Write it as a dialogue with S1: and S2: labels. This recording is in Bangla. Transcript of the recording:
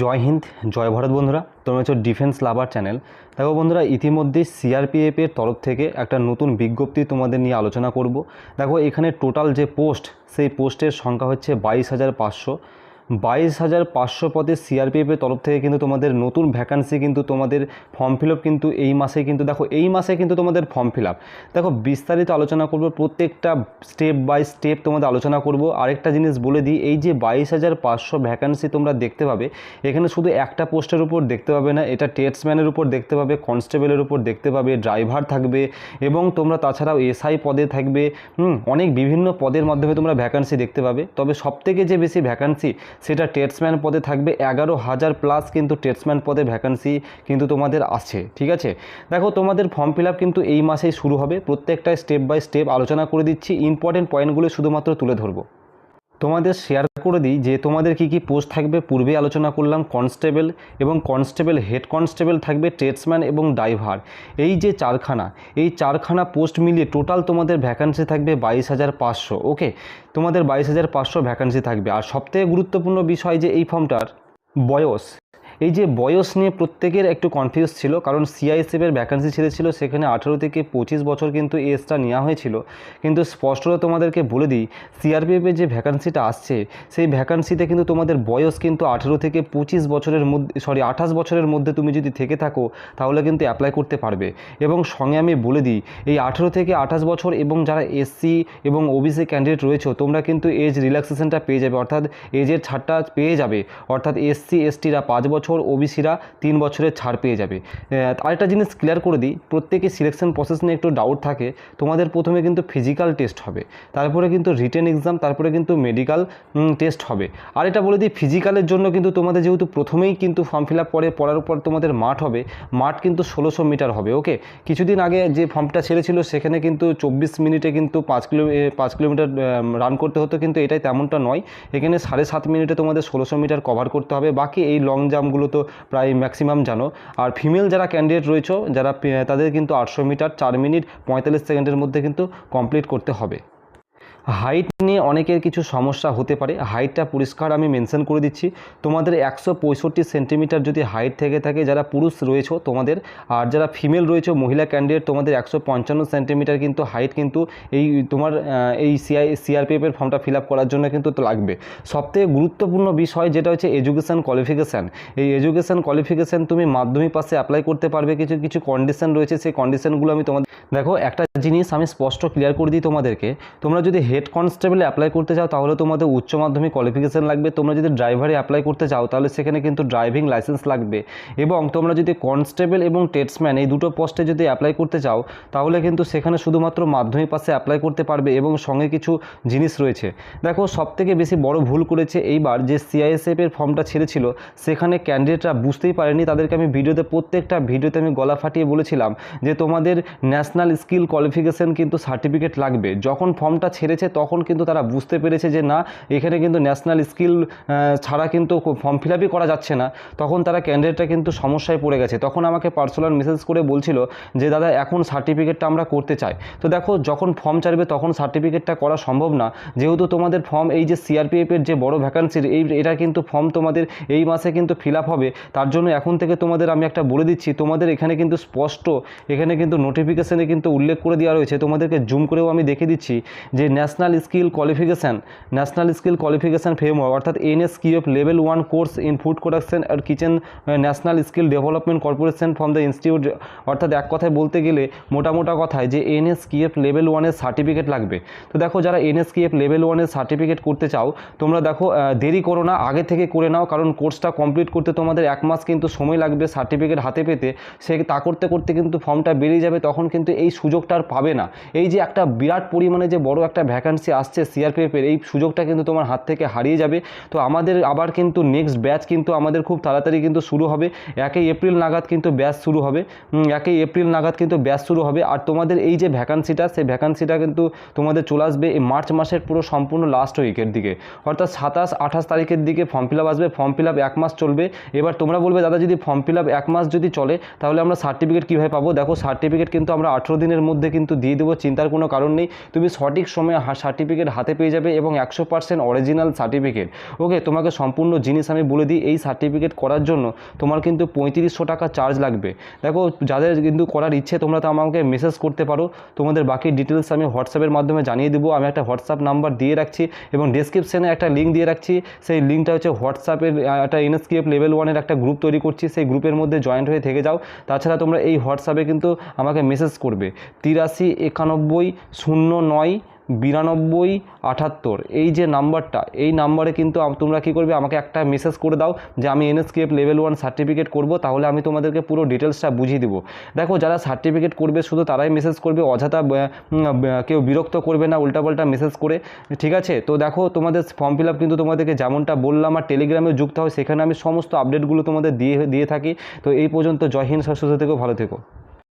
S1: জয় হিন্দ, জয় ভারত বন্ধুরা। তোমরা হচ্ছে ডিফেন্স লাভার চ্যানেল দেখো বন্ধুরা, ইতিমধ্যে সিআরপিএফের তরফ থেকে একটা নতুন বিজ্ঞপ্তি তোমাদের নিয়ে আলোচনা করব। দেখো এখানে টোটাল যে পোস্ট সেই পোস্টের সংখ্যা হচ্ছে বাইশ হাজার পাঁচশো। বাইশ হাজার পাঁচশো পদে সিআরপিএফের তরফ থেকে কিন্তু তোমাদের নতুন ভ্যাকান্সি কিন্তু তোমাদের ফর্ম ফিল কিন্তু এই মাসে কিন্তু দেখো, এই মাসে কিন্তু তোমাদের ফর্ম ফিল দেখো, বিস্তারিত আলোচনা করব, প্রত্যেকটা স্টেপ বাই স্টেপ তোমাদের আলোচনা করব। আরেকটা জিনিস বলে দিই, এই যে বাইশ হাজার পাঁচশো ভ্যাকান্সি তোমরা দেখতে পাবে, এখানে শুধু একটা পোস্টের উপর দেখতে পাবে না, এটা টেটসম্যানের উপর দেখতে পাবে কনস্টেবলের উপর দেখতে পাবে ড্রাইভার থাকবে, এবং তোমরা তাছাড়াও এসআই পদে থাকবে অনেক বিভিন্ন পদের মাধ্যমে তোমরা ভ্যাকান্সি দেখতে পাবে। তবে সবথেকে যে বেশি ভ্যাকান্সি সেটা টেটসম্যান পদে থাকবে। এগারো হাজার প্লাস কিন্তু টেটসম্যান পদে ভ্যাকান্সি কিন্তু তোমাদের আছে, ঠিক আছে? দেখো, তোমাদের ফর্ম ফিল কিন্তু এই মাসেই শুরু হবে। প্রত্যেকটা স্টেপ বাই স্টেপ আলোচনা করে দিচ্ছি। ইম্পর্টেন্ট পয়েন্টগুলো শুধুমাত্র তুলে ধরবো। তোমাদের শেয়ার করে দিই যে তোমাদের কি কি পোস্ট থাকবে। পূর্বে আলোচনা করলাম কনস্টেবল এবং কনস্টেবল হেড কনস্টেবল থাকবে ট্রেডসম্যান এবং ড্রাইভার এই যে চারখানা, এই চারখানা পোস্ট মিলিয়ে টোটাল তোমাদের ভ্যাকান্সি থাকবে বাইশ হাজার পাঁচশো ওকে তোমাদের বাইশ হাজার পাঁচশো ভ্যাকান্সি থাকবে। আর সবথেকে গুরুত্বপূর্ণ বিষয় যে এই ফর্মটার বয়স। এই যে বয়স নিয়ে প্রত্যেকের একটু কনফিউজ ছিল, কারণ সিআইএসএফের ভ্যাকান্সি ছেড়েছিল সেখানে আঠেরো থেকে পঁচিশ বছর কিন্তু এজটা নেওয়া হয়েছিল। কিন্তু স্পষ্টত তোমাদেরকে বলে দিই সিআরপিএফের যে ভ্যাকান্সিটা আসছে, সেই ভ্যাকান্সিতে কিন্তু তোমাদের বয়স কিন্তু আঠেরো থেকে পঁচিশ বছরের মধ্যে সরি আঠাশ বছরের মধ্যে তুমি যদি থেকে থাকো, তাহলে কিন্তু অ্যাপ্লাই করতে পারবে। এবং সঙ্গে আমি বলে দিই, এই আঠেরো থেকে আঠাশ বছর এবং যারা এসসি এবং ওবিসি ক্যান্ডিডেট রয়েছে, তোমরা কিন্তু এজ রিল্যাক্সেশনটা পেয়ে যাবে। অর্থাৎ এজের ছাড়টা পেয়ে যাবে। অর্থাৎ এসসি এসটিরা পাঁচ বছর ওবিসিরা তিন বছরের ছাড় পেয়ে যাবে। আরেকটা জিনিস ক্লিয়ার করে দিই প্রত্যেকে সিলেকশন প্রসেস নিয়ে একটু ডাউট থাকে, তোমাদের প্রথমে কিন্তু ফিজিক্যাল টেস্ট হবে, তারপরে কিন্তু রিটেন এক্সাম তারপরে কিন্তু মেডিকেল টেস্ট হবে। আর এটা বলে দিই ফিজিক্যালের জন্য কিন্তু তোমাদের যেহেতু প্রথমেই কিন্তু ফর্ম ফিল আপ করে পড়ার উপর তোমাদের মাঠ হবে, মাঠ কিন্তু ষোলোশো মিটার হবে ওকে কিছুদিন আগে যে ফর্মটা ছেড়েছিল, সেখানে কিন্তু চব্বিশ মিনিটে কিন্তু পাঁচ কিলো পাঁচ কিলোমিটার রান করতে হতো, কিন্তু এটাই তেমনটা নয়। এখানে সাড়ে সাত মিনিটে তোমাদের ষোলোশো মিটার কভার করতে হবে, বাকি এই লং জাম্পগুলো তো প্রায় ম্যাক্সিমাম জানো। আর ফিমেল যারা ক্যান্ডিডেট রয়েছে, যারা তাদের কিন্তু আটশো মিটার, চার মিনিট, পঁয়তাল্লিশ সেকেন্ডের মধ্যে কিন্তু কমপ্লিট করতে হবে। হাইট নিয়ে অনেকের কিছু সমস্যা হতে পারে। হাইটটা পরিষ্কার আমি মেনশন করে দিচ্ছি। তোমাদের একশো পঁয়ষট্টি সেন্টিমিটার যদি হাইট থেকে থাকে, যারা পুরুষ রয়েছে তোমাদের, আর যারা ফিমেল রয়েছে, মহিলা ক্যান্ডিডেট তোমাদের একশো পঞ্চান্ন সেন্টিমিটার কিন্তু হাইট কিন্তু এই তোমার এই সিআই সিআরপিএফের ফর্মটা ফিল করার জন্য কিন্তু লাগবে। সবথেকে গুরুত্বপূর্ণ বিষয় যেটা হচ্ছে এডুকেশান কোয়ালিফিকেশান এই এডুকেশান কোয়ালিফিকেশান তুমি মাধ্যমিক পাশে অ্যাপ্লাই করতে পারবে, কিছু কিছু কন্ডিশন রয়েছে, সেই কন্ডিশনগুলো আমি তোমাদের, দেখো একটা জিনিস আমি স্পষ্ট ক্লিয়ার করে দিই তোমাদেরকে। তোমরা যদি হেড কনস্টেবলে অ্যাপ্লাই করতে চাও, তাহলে তোমাদের উচ্চ মাধ্যমিক কোয়ালিফিকেশান লাগবে। তোমরা যদি ড্রাইভারে অ্যাপ্লাই করতে চাও, তাহলে সেখানে কিন্তু ড্রাইভিং লাইসেন্স লাগবে। এবং তোমরা যদি কনস্টেবল এবং টেটসম্যান এই দুটো পোস্টে যদি অ্যাপ্লাই করতে চাও, তাহলে কিন্তু সেখানে শুধুমাত্র মাধ্যমিক পাশে অ্যাপ্লাই করতে পারবে এবং সঙ্গে কিছু জিনিস রয়েছে। দেখো, সবথেকে বেশি বড় ভুল করেছে এইবার যে সিআইএসএফ এর ফর্মটা ছেড়েছিল, সেখানে ক্যান্ডিডেটরা বুঝতেই পারেনি। তাদেরকে আমি ভিডিওতে প্রত্যেকটা ভিডিওতে আমি গলা ফাটিয়ে বলেছিলাম যে তোমাদের ন্যাশনাল স্কিল কোয়ালিফিকেশন কিন্তু সার্টিফিকেট লাগবে। যখন ফর্মটা ছেড়েছে তখন কিন্তু তারা বুঝতে পেরেছে যে না, এখানে কিন্তু ন্যাশনাল স্কিল ছাড়া কিন্তু ফর্ম ফিল করা যাচ্ছে না। তখন তারা ক্যান্ডিডেটটা কিন্তু সমস্যায় পড়ে গেছে। তখন আমাকে পার্সোনাল মেসেজ করে বলছিল যে, দাদা, এখন সার্টিফিকেটটা আমরা করতে চাই। তো দেখো, যখন ফর্ম চাইবে তখন সার্টিফিকেটটা করা সম্ভব না। যেহেতু তোমাদের ফর্ম এই যে সিআরপিএফের যে বড় ভ্যাকান্সির এই, এটা কিন্তু ফর্ম তোমাদের এই মাসে কিন্তু ফিল হবে। তার জন্য এখন থেকে তোমাদের আমি একটা বলে দিচ্ছি, তোমাদের এখানে কিন্তু স্পষ্ট, এখানে কিন্তু নোটিফিকেশানে কিন্তু উল্লেখ করে দেওয়া রয়েছে। তোমাদেরকে জুম করেও আমি দেখে দিচ্ছি যে national skill qualification, national skill qualification framework, অর্থাৎ NSQF level one course in food production R kitchen national skill development corporation from the institute, অর্থাৎ এক কথায় বলতে গেলে মোটা মোটা কথায় যে এনএসকিউএফ লেভেল ওয়ানের সার্টিফিকেট লাগবে। তো দেখো যারা এনএসকিউএফ লেভেল ওয়ানের সার্টিফিকেট করতে চাও, তোমরা দেখো দেরি করো না, আগে থেকে করে নাও, কারণ কোর্সটা কমপ্লিট করতে তোমাদের এক মাস কিন্তু সময় লাগবে সার্টিফিকেট হাতে পেতে। সে তা করতে করতে কিন্তু ফর্মটা বেরিয়ে যাবে, তখন কিন্তু এই সুযোগটা আর পাবে না। এই যে একটা বিরাট পরিমাণে যে বড় একটা ভ্যাকান্সি আসছে সিআরপিএফের এই সুযোগটা কিন্তু তোমার হাত থেকে হারিয়ে যাবে। তো আমাদের আবার কিন্তু নেক্সট ব্যাচ কিন্তু আমাদের খুব তাড়াতাড়ি কিন্তু শুরু হবে। একই এপ্রিল নাগাদ কিন্তু ব্যাচ শুরু হবে। একই এপ্রিল নাগাদ কিন্তু ব্যাচ শুরু হবে। আর তোমাদের এই যে ভ্যাকান্সিটা সেই ভ্যাকান্সিটা কিন্তু তোমাদের চলে আসবে এই মার্চ মাসের পুরো সম্পূর্ণ লাস্ট উইকের দিকে। অর্থাৎ সাতাশ, আঠাশ তারিখের দিকে ফর্ম ফিল আসবে। ফর্ম ফিল এক মাস চলবে। এবার তোমরা বলবে, দাদা, যদি ফর্ম ফিল এক মাস যদি চলে, তাহলে আমরা সার্টিফিকেট কীভাবে পাবো? দেখো সার্টিফিকেট কিন্তু আমরা আঠেরো দিনের মধ্যে কিন্তু দিয়ে দেবো, চিন্তার কোনো কারণ নেই। তুমি সঠিক সময়ে সার্টিফিকেট হাতে পেয়ে যাবে এবং একশো পার্সেন্ট অরিজিনাল সার্টিফিকেট ওকে তোমাকে সম্পূর্ণ জিনিস আমি বলে দিই, এই সার্টিফিকেট করার জন্য তোমার কিন্তু পঁয়ত্রিশশো টাকা চার্জ লাগবে। দেখো, যাদের কিন্তু করার ইচ্ছে, তোমরা তো আমাকে মেসেজ করতে পারো। তোমাদের বাকি ডিটেলস আমি হোয়াটসঅ্যাপের মাধ্যমে জানিয়ে দেবো। আমি একটা হোয়াটসঅ্যাপ নাম্বার দিয়ে রাখছি এবং ডেসক্রিপশানে একটা লিঙ্ক দিয়ে রাখছি। সেই লিঙ্কটা হচ্ছে হোয়াটসঅ্যাপের একটা এনএসকেএফ লেভেল ওয়ানের একটা গ্রুপ তৈরি করছি। সেই গ্রুপের মধ্যে জয়েন্ট হয়ে থেকে যাও। তাছাড়া তোমরা এই হোয়াটসঅ্যাপে কিন্তু আমাকে মেসেজ করবে। তিরাশি একানব্বই শূন্য নয় বিরানব্বই আটাত্তর এই যে নাম্বারটা, এই নাম্বারে কিন্তু তোমরা কী করবে, আমাকে একটা মেসেজ করে দাও যে আমি এনএসকেএফ লেভেল ওয়ান সার্টিফিকেট করব, তাহলে আমি তোমাদেরকে পুরো ডিটেলসটা বুঝিয়ে দেবো। দেখো, যারা সার্টিফিকেট করবে, শুধু তারাই মেসেজ করবে, অযথা কেউ বিরক্ত করবে না, উল্টাপাল্টা মেসেজ করে, ঠিক আছে? তো দেখো, তোমাদের ফর্ম ফিল আপ কিন্তু তোমাদেরকে যেমনটা বললাম, আর টেলিগ্রামে যুক্ত হয় সেখানে আমি সমস্ত আপডেটগুলো তোমাদের দিয়ে দিয়ে থাকি। তো এই পর্যন্ত জয় হিন্দ সরস্বতী থেকেও ভালো থেকো।